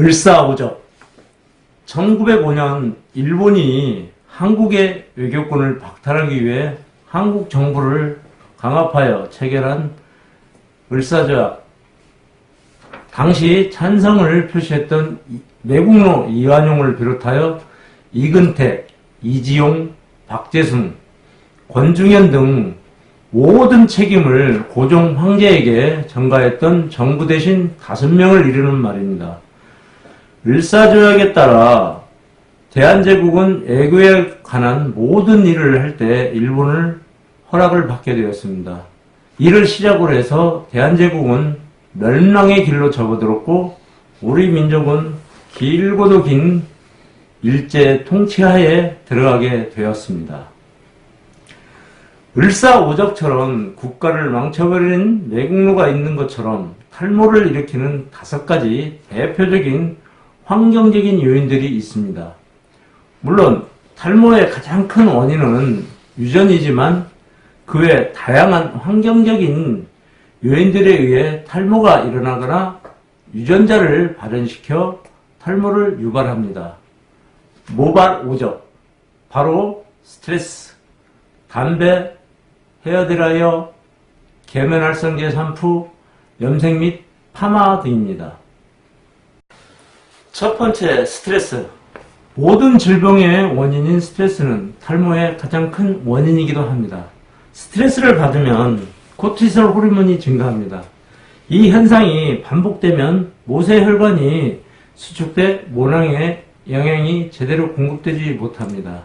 을사오적 1905년 일본이 한국의 외교권을 박탈하기 위해 한국 정부를 강압하여 체결한 을사조약 당시 찬성을 표시했던 이- 내국노 이완용을 비롯하여 이근택, 이지용, 박재순, 권중현 등 모든 책임을 고종 황제에게 전가했던 정부 대신 다섯 명을 이르는 말입니다. 을사조약에 따라 대한제국은 애교에 관한 모든 일을 할 때 일본을 허락을 받게 되었습니다. 이를 시작으로 해서 대한제국은 멸망의 길로 접어들었고 우리 민족은 길고도 긴 일제 통치하에 들어가게 되었습니다. 을사오적처럼 국가를 망쳐버리는 내국노가 있는 것처럼 탈모를 일으키는 다섯 가지 대표적인 환경적인 요인들이 있습니다. 물론 탈모의 가장 큰 원인은 유전이지만 그 외 다양한 환경적인 요인들에 의해 탈모가 일어나거나 유전자를 발현시켜 탈모를 유발합니다. 모발 오적, 바로 스트레스, 담배, 헤어드라이어, 계면활성제 샴푸, 염색 및 파마 등입니다. 첫 번째, 스트레스. 모든 질병의 원인인 스트레스는 탈모의 가장 큰 원인이기도 합니다. 스트레스를 받으면 코티솔 호르몬이 증가합니다. 이 현상이 반복되면 모세 혈관이 수축돼 모낭에 영양이 제대로 공급되지 못합니다.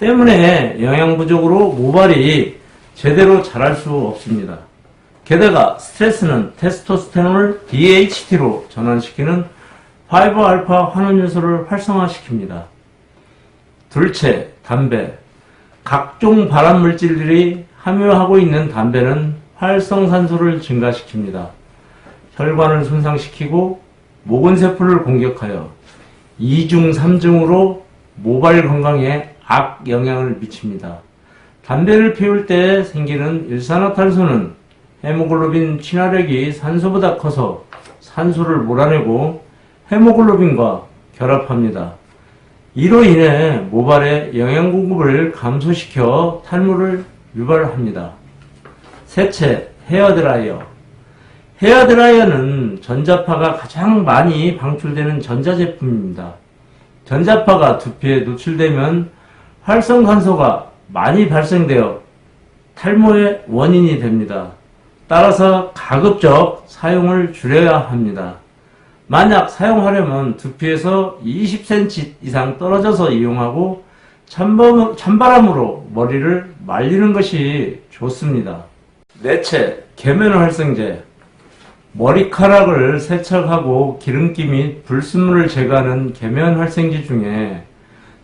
때문에 영양 부족으로 모발이 제대로 자랄 수 없습니다. 게다가 스트레스는 테스토스테론을 DHT로 전환시키는 5 알파 환원 요소를 활성화시킵니다. 둘째, 담배. 각종 발암 물질들이 함유하고 있는 담배는 활성산소를 증가시킵니다. 혈관을 손상시키고 모근세포를 공격하여 2중, 3중으로 모발 건강에 악 영향을 미칩니다. 담배를 피울 때 생기는 일산화탄소는 헤모글로빈 친화력이 산소보다 커서 산소를 몰아내고 헤모글로빈과 결합합니다. 이로 인해 모발의 영양 공급을 감소시켜 탈모를 유발합니다. 셋째, 헤어드라이어. 헤어드라이어는 전자파가 가장 많이 방출되는 전자제품입니다. 전자파가 두피에 노출되면 활성산소가 많이 발생되어 탈모의 원인이 됩니다. 따라서 가급적 사용을 줄여야 합니다. 만약 사용하려면 두피에서 20cm 이상 떨어져서 이용하고 찬바람- 찬바람으로 머리를 말리는 것이 좋습니다. 넷째, 계면활성제. 머리카락을 세척하고 기름기 및 불순물을 제거하는 계면활성제 중에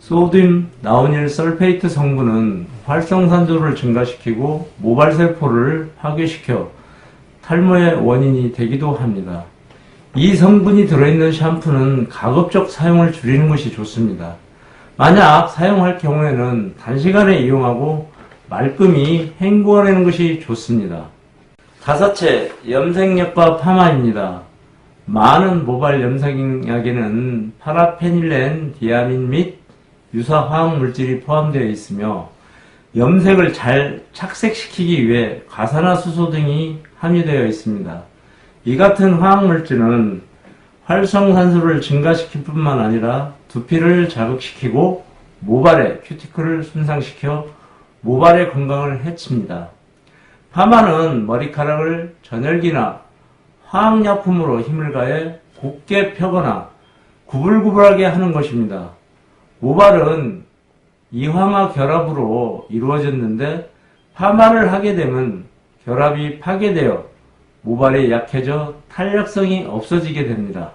소듐 나오닐 설페이트 성분은 활성산소를 증가시키고 모발세포를 파괴시켜 탈모의 원인이 되기도 합니다. 이 성분이 들어있는 샴푸는 가급적 사용을 줄이는 것이 좋습니다. 만약 사용할 경우에는 단시간에 이용하고 말끔히 헹구어내는 것이 좋습니다. 다섯째, 염색약과 파마입니다. 많은 모발 염색약에는 파라페닐렌, 디아민 및 유사 화학 물질이 포함되어 있으며 염색을 잘 착색시키기 위해 가산화수소 등이 함유되어 있습니다. 이 같은 화학 물질은 활성산소를 증가시킬 뿐만 아니라 두피를 자극시키고 모발의 큐티클을 손상시켜 모발의 건강을 해칩니다. 파마는 머리카락을 전열기나 화학약품으로 힘을 가해 곱게 펴거나 구불구불하게 하는 것입니다. 모발은 이황화 결합으로 이루어졌는데 파마를 하게 되면 결합이 파괴되어 모발이 약해져 탄력성이 없어지게 됩니다.